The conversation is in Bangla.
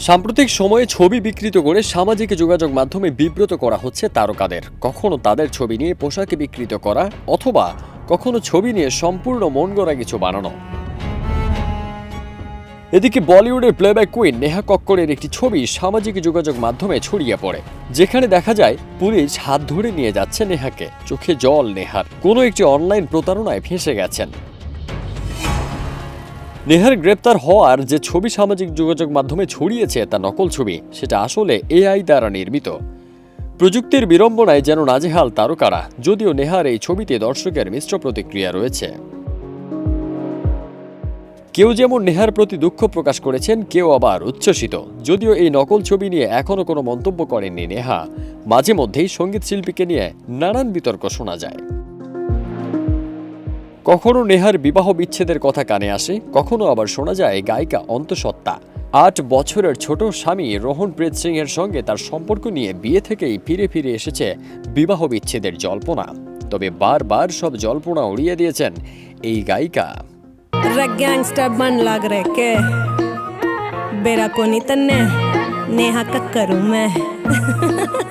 সাম্প্রতিক সময়ে ছবি বিকৃত করে সামাজিক যোগাযোগ মাধ্যমে বিব্রত করা হচ্ছে তারকাদের। কখনো তাদের ছবি নিয়ে পোশাকে বিকৃত করা অথবা কখনো ছবি নিয়ে সম্পূর্ণ মন গড়া কিছু বানানো। এদিকে বলিউডের প্লেব্যাক কুইন নেহা কক্করের একটি ছবি সামাজিক যোগাযোগ মাধ্যমে ছড়িয়ে পড়ে। যেখানে দেখা যায়, পুলিশ হাত ধরে নিয়ে যাচ্ছে নেহাকে। চোখে জল নেহার। কোনো একটি অনলাইন প্রতারণায় ফেঁসে গেছেন। নেহার গ্রেপ্তার হওয়ার যে ছবি সামাজিক যোগাযোগ মাধ্যমে ছড়িয়েছে, তা নকল ছবি, সেটা আসলে এআই দ্বারা নির্মিত। প্রযুক্তির বিড়ম্বনায় যেন নাজেহাল তারকারা, যদিও নেহার এই ছবিতে দর্শকের মিশ্র প্রতিক্রিয়া রয়েছে। কেউ যেমন নেহার প্রতি দুঃখ প্রকাশ করেছেন, কেউ আবার উচ্ছ্বসিত। যদিও এই নকল ছবি নিয়ে এখনও কোনো মন্তব্য করেননি নেহা। মাঝে মধ্যেই সংগীত শিল্পীকে নিয়ে নানান বিতর্ক শোনা যায়। কখনো নেহার বিবাহ বিচ্ছেদের কথা কানে আসে, কখনো আবার শোনা যায় গায়িকা অন্তঃসত্ত্বা। আট বছরের ছোট স্বামী রোহনপ্রীত সিং এর সঙ্গে তার সম্পর্ক নিয়ে বিয়ে থেকেই ফিরে ফিরে এসেছে বিবাহ বিচ্ছেদের জল্পনা। তবে বারবার সব জল্পনা উড়িয়ে দিয়েছেন এই গায়িকা। বেড়া কোনি তন্নে নেহা কক্করু মে